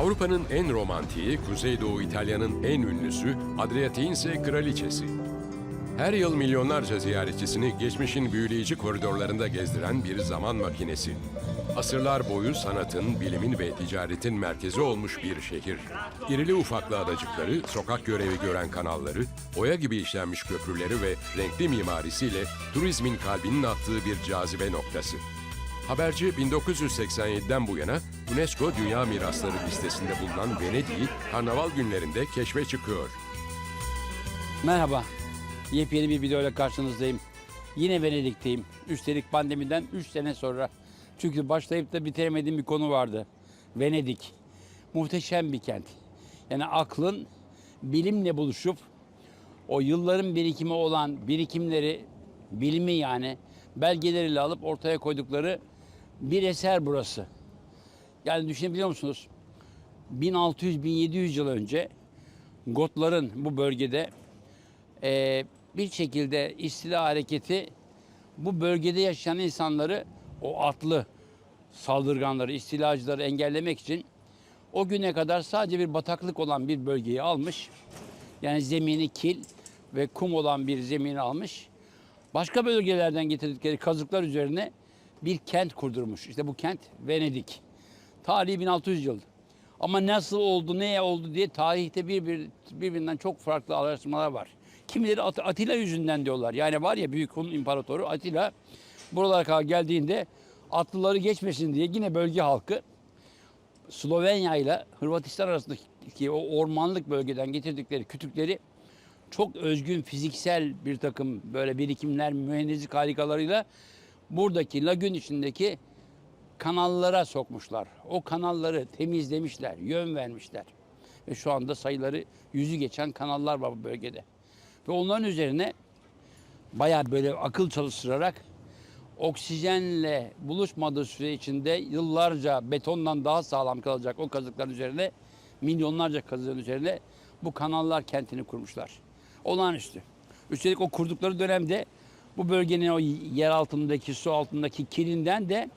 Avrupa'nın en romantiği, Kuzeydoğu İtalya'nın en ünlüsü, Adriatik'in ise kraliçesi. Her yıl milyonlarca ziyaretçisini geçmişin büyüleyici koridorlarında gezdiren bir zaman makinesi. Asırlar boyu sanatın, bilimin ve ticaretin merkezi olmuş bir şehir. İrili ufaklı adacıkları, sokak görevi gören kanalları, oya gibi işlenmiş köprüleri ve renkli mimarisiyle turizmin kalbinin attığı bir cazibe noktası. Haberci 1987'den bu yana UNESCO Dünya Mirasları listesinde bulunan Venedik'i karnaval günlerinde keşfe çıkıyor. Merhaba. Yepyeni bir videoyla karşınızdayım. Yine Venedik'teyim. Üstelik pandemiden 3 sene sonra. Çünkü başlayıp da bitiremediğim bir konu vardı. Venedik. Muhteşem bir kent. Yani aklın bilimle buluşup o yılların birikimi olan birikimleri, bilimi yani belgeleriyle alıp ortaya koydukları bir eser burası. Yani düşünebiliyor musunuz? 1600-1700 yıl önce Gotların bu bölgede e, bir şekilde istila hareketi bu bölgede yaşayan insanları o atlı saldırganları, istilacıları engellemek için o güne kadar sadece bir bataklık olan bir bölgeyi almış. Yani zemini kil ve kum olan bir zemini almış. Başka bölgelerden getirdikleri kazıklar üzerine bir kent kurdurmuş. İşte bu kent Venedik. Tarihi 1600 yıl. Ama nasıl oldu, neye oldu diye tarihte bir, bir, birbirinden çok farklı araştırmalar var. Kimileri At- Atilla yüzünden diyorlar. Yani var ya Büyük Hun İmparatoru Atilla buralara kadar geldiğinde atlıları geçmesin diye yine bölge halkı Slovenya ile Hırvatistan arasındaki o ormanlık bölgeden getirdikleri kütükleri çok özgün fiziksel bir takım böyle birikimler, mühendislik harikalarıyla buradaki lagün içindeki kanallara sokmuşlar. O kanalları temizlemişler, yön vermişler. Ve şu anda sayıları yüzü geçen kanallar var bu bölgede. Ve onların üzerine bayağı böyle akıl çalıştırarak oksijenle buluşmadığı süre içinde yıllarca betondan daha sağlam kalacak o kazıkların üzerine milyonlarca kazığın üzerine bu kanallar kentini kurmuşlar. Olağanüstü. Üstelik o kurdukları dönemde bu bölgenin o yer altındaki, su altındaki kilinden de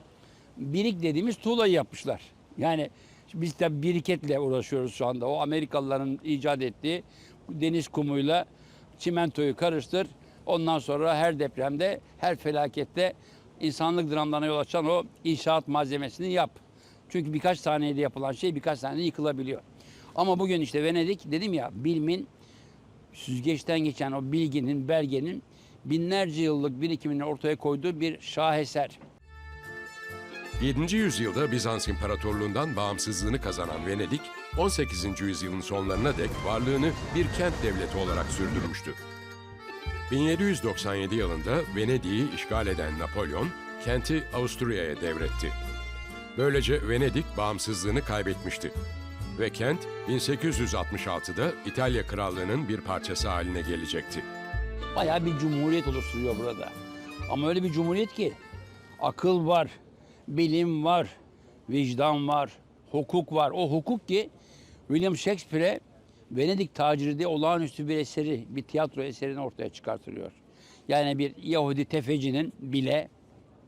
birik dediğimiz tuğlayı yapmışlar. Yani biz de biriketle uğraşıyoruz şu anda. O Amerikalıların icat ettiği deniz kumuyla çimentoyu karıştır. Ondan sonra her depremde, her felakette insanlık dramlarına yol açan o inşaat malzemesini yap. Çünkü birkaç saniyede yapılan şey birkaç saniyede yıkılabiliyor. Ama bugün işte Venedik dedim ya bilimin süzgeçten geçen o bilginin, belgenin binlerce yıllık birikimini ortaya koyduğu bir şaheser. 7. yüzyılda Bizans İmparatorluğundan bağımsızlığını kazanan Venedik, 18. yüzyılın sonlarına dek varlığını bir kent devleti olarak sürdürmüştü. 1797 yılında Venedik'i işgal eden Napolyon, kenti Avusturya'ya devretti. Böylece Venedik bağımsızlığını kaybetmişti. Ve kent 1866'da İtalya Krallığı'nın bir parçası haline gelecekti. Bayağı bir cumhuriyet oluşturuyor burada. Ama öyle bir cumhuriyet ki akıl var, bilim var, vicdan var, hukuk var. O hukuk ki William Shakespeare'e Venedik taciri diye olağanüstü bir eseri, bir tiyatro eserini ortaya çıkartılıyor. Yani bir Yahudi tefecinin bile,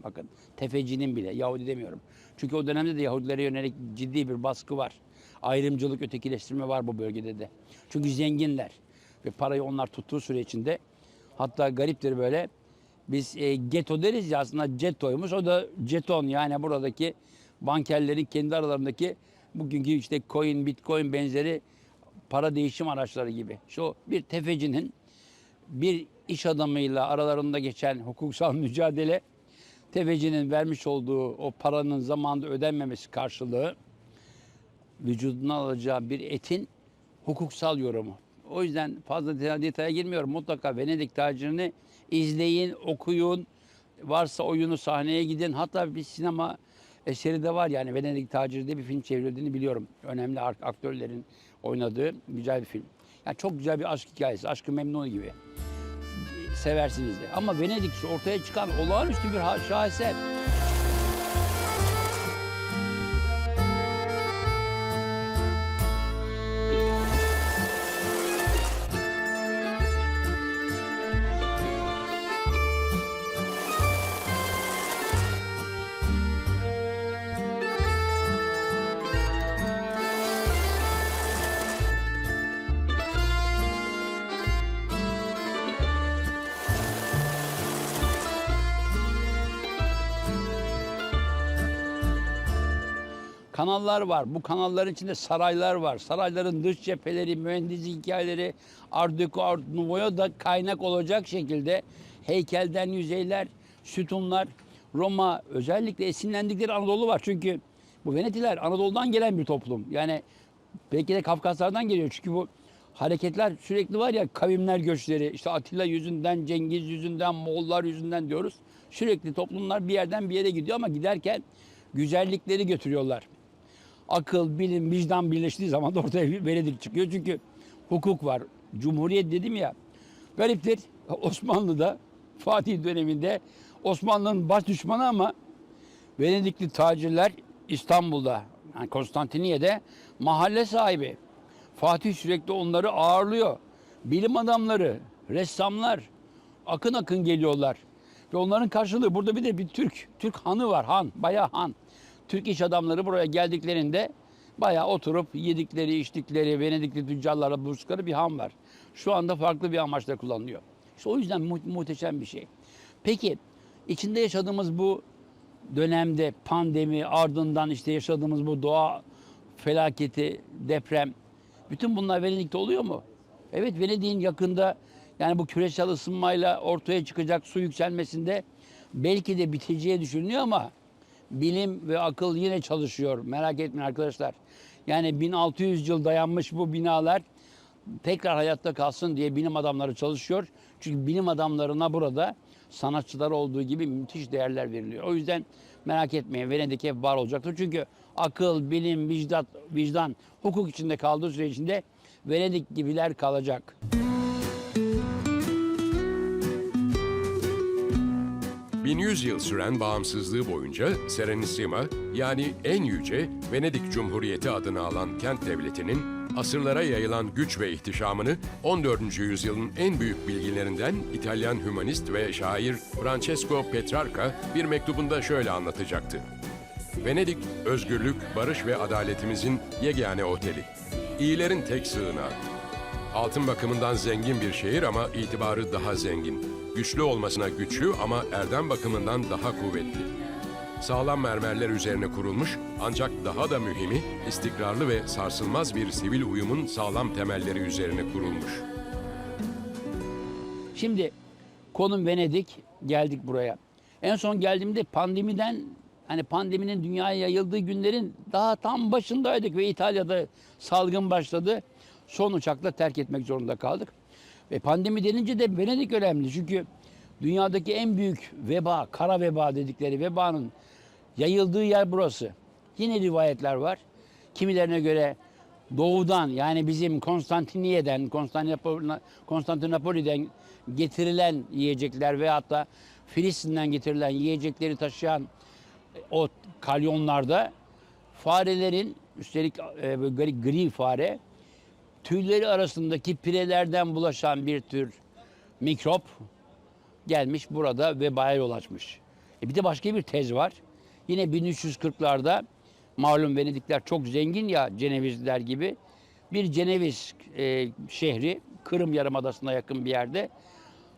bakın tefecinin bile, Yahudi demiyorum. Çünkü o dönemde de Yahudilere yönelik ciddi bir baskı var. Ayrımcılık, ötekileştirme var bu bölgede de. Çünkü zenginler ve parayı onlar tuttuğu süre içinde hatta gariptir böyle biz e, geto deriz ya aslında cetoymuş. O da jeton yani buradaki bankerlerin kendi aralarındaki bugünkü işte coin, bitcoin benzeri para değişim araçları gibi. Şu bir tefecinin bir iş adamıyla aralarında geçen hukuksal mücadele tefecinin vermiş olduğu o paranın zamanında ödenmemesi karşılığı vücuduna alacağı bir etin hukuksal yorumu. O yüzden fazla detaya- girmiyorum. Mutlaka Venedik tacirini izleyin, okuyun. Varsa oyunu sahneye gidin. Hatta bir sinema eseri de var yani Venedik taciri diye bir film çevrildiğini biliyorum. Önemli aktörlerin oynadığı güzel bir film. Yani çok güzel bir aşk hikayesi. Aşkı Memnun gibi. Seversiniz de. Ama Venedik ortaya çıkan olağanüstü bir şaheser. Kanallar var. Bu kanalların içinde saraylar var. Sarayların dış cepheleri, mühendislik hikayeleri, Art Deco, Art Nouveau'ya da kaynak olacak şekilde heykelden yüzeyler, sütunlar, Roma özellikle esinlendikleri Anadolu var. Çünkü bu Venetiler Anadolu'dan gelen bir toplum. Yani belki de Kafkaslardan geliyor. Çünkü bu hareketler sürekli var ya kavimler göçleri işte Atilla yüzünden, Cengiz yüzünden, Moğollar yüzünden diyoruz. Sürekli toplumlar bir yerden bir yere gidiyor ama giderken güzellikleri götürüyorlar. Akıl, bilim, vicdan birleştiği zaman da ortaya bir Venedik çıkıyor. Çünkü hukuk var. Cumhuriyet dedim ya. Gariptir. Osmanlı'da Fatih döneminde Osmanlı'nın baş düşmanı ama Venedikli tacirler İstanbul'da, yani Konstantiniye'de mahalle sahibi. Fatih sürekli onları ağırlıyor. Bilim adamları, ressamlar akın akın geliyorlar. Ve onların karşılığı burada bir de bir Türk, Türk hanı var, han, bayağı han. Türk iş adamları buraya geldiklerinde bayağı oturup yedikleri, içtikleri, Venedikli tüccarlara buluştukları bir han var. Şu anda farklı bir amaçla kullanılıyor. İşte o yüzden mu- muhteşem bir şey. Peki içinde yaşadığımız bu dönemde pandemi ardından işte yaşadığımız bu doğa felaketi, deprem bütün bunlar Venedik'te oluyor mu? Evet Venedik'in yakında yani bu küresel ısınmayla ortaya çıkacak su yükselmesinde belki de biteceği düşünülüyor ama bilim ve akıl yine çalışıyor. Merak etmeyin arkadaşlar. Yani 1600 yıl dayanmış bu binalar tekrar hayatta kalsın diye bilim adamları çalışıyor. Çünkü bilim adamlarına burada sanatçılar olduğu gibi müthiş değerler veriliyor. O yüzden merak etmeyin Venedik hep var olacaktır. Çünkü akıl, bilim, vicdan, vicdan, hukuk içinde kaldığı süre içinde Venedik gibiler kalacak. Bin 1100 yıl süren bağımsızlığı boyunca Serenissima yani en yüce Venedik Cumhuriyeti adını alan kent devletinin asırlara yayılan güç ve ihtişamını 14. yüzyılın en büyük bilginlerinden İtalyan hümanist ve şair Francesco Petrarca bir mektubunda şöyle anlatacaktı. Venedik, özgürlük, barış ve adaletimizin yegane oteli. İyilerin tek sığınağı. Altın bakımından zengin bir şehir ama itibarı daha zengin. Güçlü olmasına güçlü ama erdem bakımından daha kuvvetli. Sağlam mermerler üzerine kurulmuş ancak daha da mühimi istikrarlı ve sarsılmaz bir sivil uyumun sağlam temelleri üzerine kurulmuş. Şimdi konum Venedik geldik buraya. En son geldiğimde pandemiden hani pandeminin dünyaya yayıldığı günlerin daha tam başındaydık ve İtalya'da salgın başladı. Son uçakla terk etmek zorunda kaldık. Ve pandemi denince de Venedik önemli. Çünkü dünyadaki en büyük veba, kara veba dedikleri vebanın yayıldığı yer burası. Yine rivayetler var. Kimilerine göre doğudan yani bizim Konstantiniye'den, Konstantinopol- Konstantinopoli'den getirilen yiyecekler ve hatta Filistin'den getirilen yiyecekleri taşıyan o kalyonlarda farelerin üstelik e, gri fare tüyleri arasındaki pirelerden bulaşan bir tür mikrop gelmiş burada vebaya yol açmış. E bir de başka bir tez var. Yine 1340'larda malum Venedikler çok zengin ya Cenevizliler gibi. Bir Ceneviz e, şehri Kırım Yarımadası'na yakın bir yerde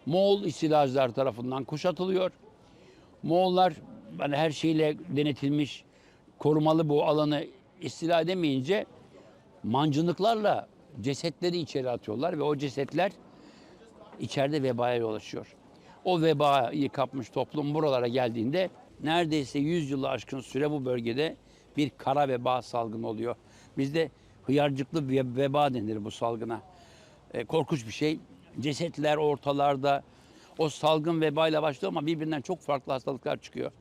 Moğol istilacılar tarafından kuşatılıyor. Moğollar hani her şeyle denetilmiş, korumalı bu alanı istila edemeyince mancınıklarla cesetleri içeri atıyorlar ve o cesetler içeride vebaya yol açıyor. O vebayı kapmış toplum buralara geldiğinde neredeyse 100 yılı aşkın süre bu bölgede bir kara veba salgını oluyor. Bizde hıyarcıklı ve- veba denir bu salgına. E, korkunç bir şey. Cesetler ortalarda. O salgın vebayla başlıyor ama birbirinden çok farklı hastalıklar çıkıyor.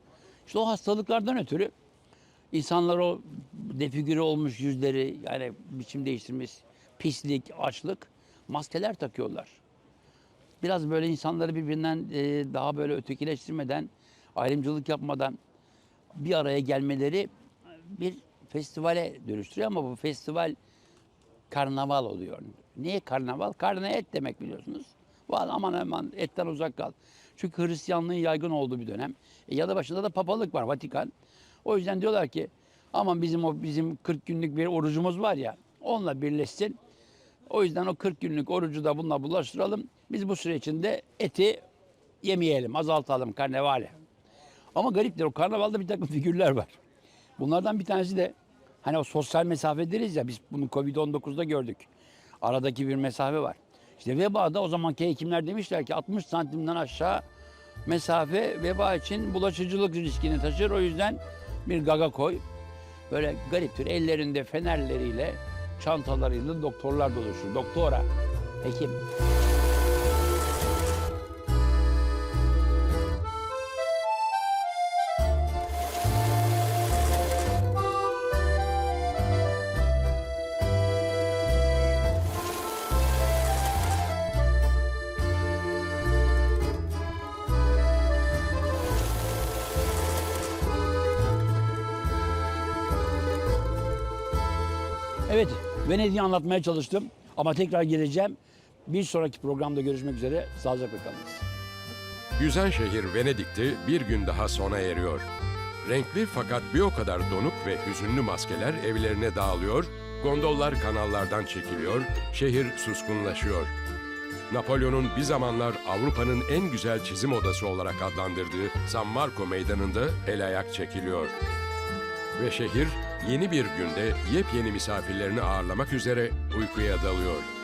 İşte o hastalıklardan ötürü insanlar o defigüre olmuş yüzleri yani biçim değiştirmiş pislik, açlık maskeler takıyorlar. Biraz böyle insanları birbirinden e, daha böyle ötekileştirmeden, ayrımcılık yapmadan bir araya gelmeleri bir festivale dönüştürüyor ama bu festival karnaval oluyor. Niye karnaval? Karne et demek biliyorsunuz. Vallahi aman aman etten uzak kal. Çünkü Hristiyanlığın yaygın olduğu bir dönem. E, ya da başında da papalık var Vatikan. O yüzden diyorlar ki aman bizim o bizim 40 günlük bir orucumuz var ya onunla birleşsin. O yüzden o 40 günlük orucu da bununla bulaştıralım. Biz bu süre içinde eti yemeyelim, azaltalım karnevale. Ama gariptir o karnavalda bir takım figürler var. Bunlardan bir tanesi de Hani o sosyal mesafe deriz ya biz bunu Covid-19'da gördük. Aradaki bir mesafe var. İşte vebada o zamanki hekimler demişler ki 60 santimden aşağı mesafe veba için bulaşıcılık riskini taşır. O yüzden bir gaga koy. Böyle gariptir. Ellerinde fenerleriyle, çantalarıyla doktorlar dolaşır. Doktora, hekim. Evet, Venedik'i anlatmaya çalıştım ama tekrar geleceğim. Bir sonraki programda görüşmek üzere. Sağlıcakla kalınız. Yüzen şehir Venedik'te bir gün daha sona eriyor. Renkli fakat bir o kadar donuk ve hüzünlü maskeler evlerine dağılıyor, gondollar kanallardan çekiliyor, şehir suskunlaşıyor. Napolyon'un bir zamanlar Avrupa'nın en güzel çizim odası olarak adlandırdığı San Marco Meydanı'nda el ayak çekiliyor. Ve şehir yeni bir günde yepyeni misafirlerini ağırlamak üzere uykuya dalıyor.